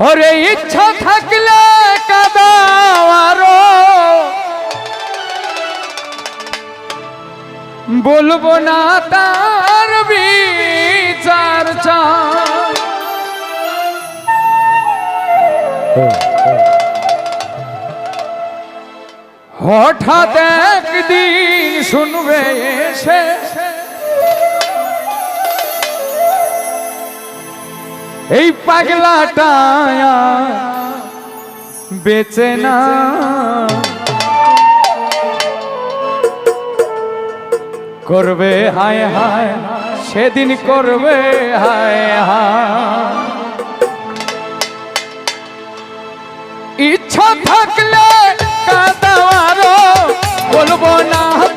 ওরে ইচ্ছা থাকলে কাদাওয়ারো বলব না তার বিচার হঠাৎ একদিন এসে এই পাগলাটা বেচে না। করবে হায় হায়, সেদিন করবে হায় হায়। ইচ্ছা থাকলে কাদাওয়ারো বলব না।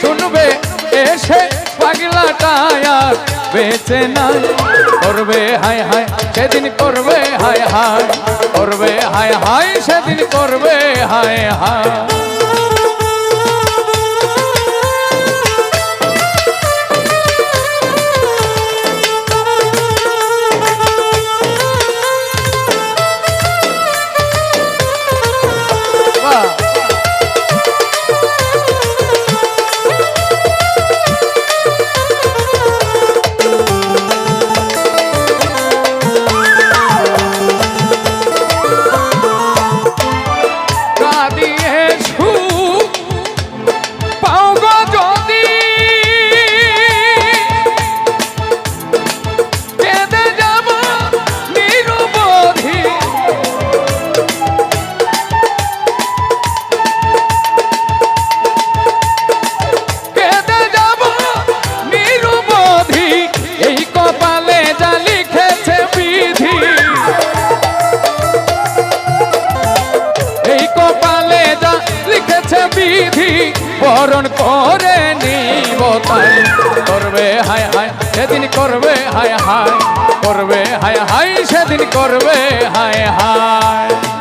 শুনবে, এসে পাগলা টায়ার বেঁচে নাই। করবে, হায় হায়, সেদিন করবে, হায় হায়। করবে, হায় হায়, সেদিন করবে, হায় হায়। সেদিন করবে হায় হায় করবে হায় হায় সেদিন করবে হায় হায়।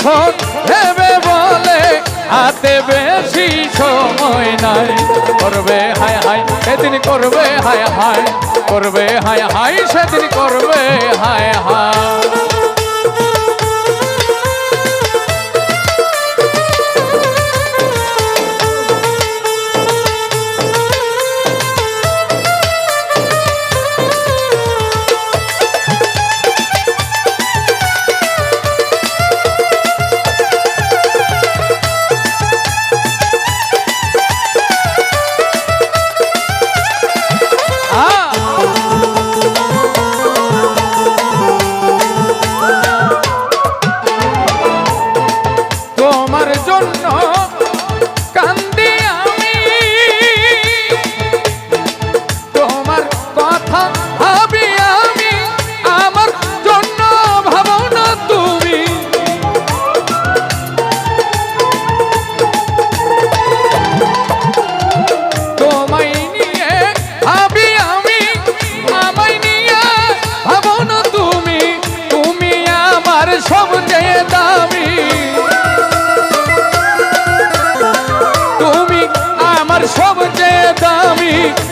কিশোর ভেবে বলে, হাতে বেশি সময় নাই। করবে, হায় হায়, সেদিন করবে, হায় হায়, করবে, হায় হায়, সেদিন করবে, হায় হায়।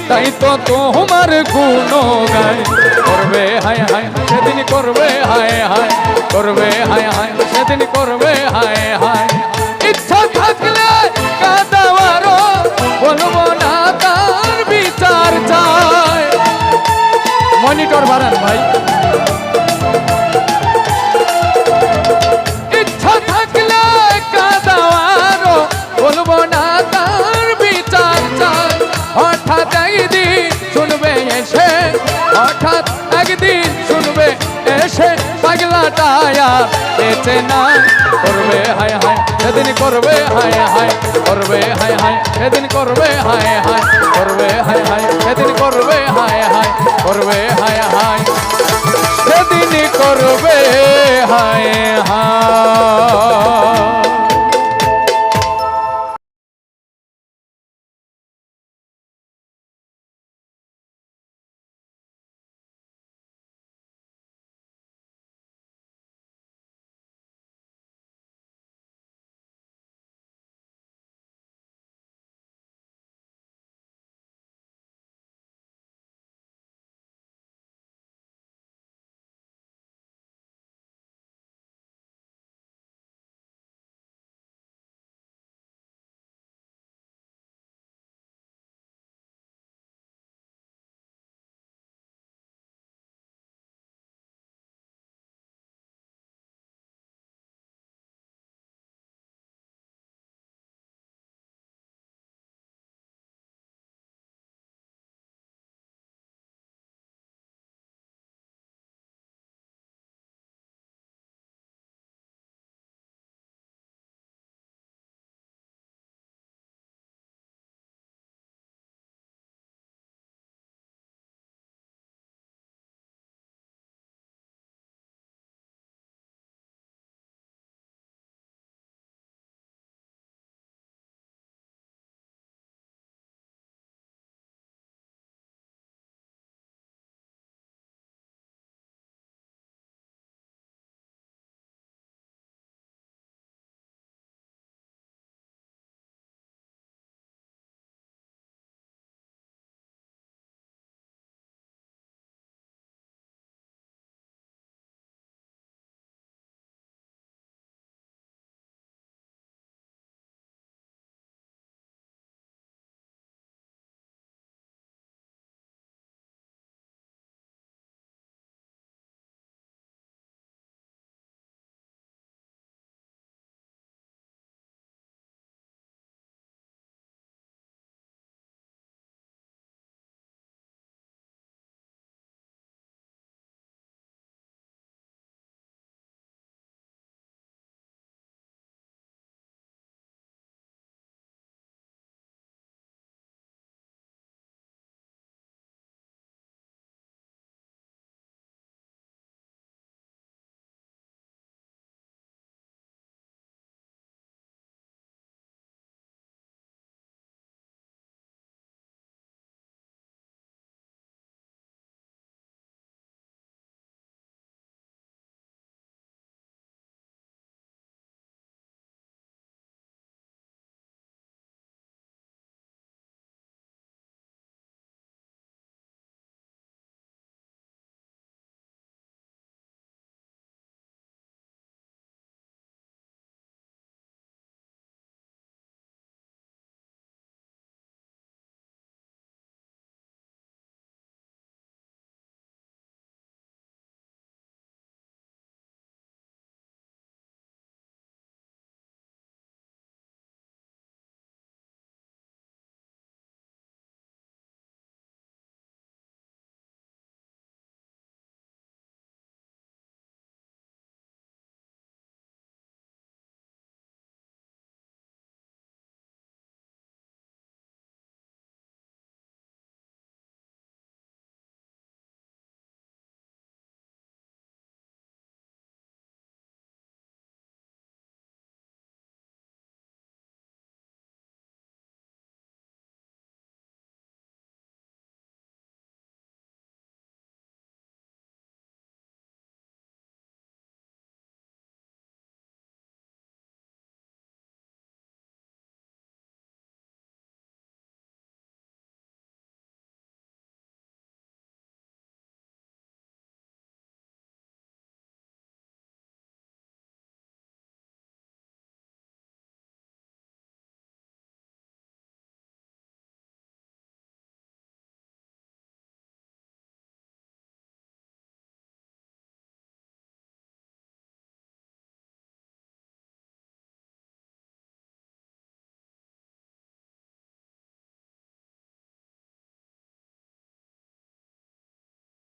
তাই তো তোমার গুণ গায় করবে, হায় হায় সেদিন করবে, হায় হায়, করবে, হায় হায়, সেদিন করবে, হায় হায়। ইচ্ছা থাকলে কাদাওয়ারও বলব না, তার বিচার চায় মনিটর বাড়ান ভাই। হঠাৎ একদিন শুনবে এসে, হঠাৎ একদিন শুনবে এসে, পাগলা টায়া বেঁচে না। করবে, হায় হায়, সেদিন করবে, হায় হায়, করবে, হায় হায়, সেদিন করবে, হায় হায়, করবে, হায় হায়, সেদিন করবে, হায় হায়, করবে, হায় হায়, সেদিন করবে।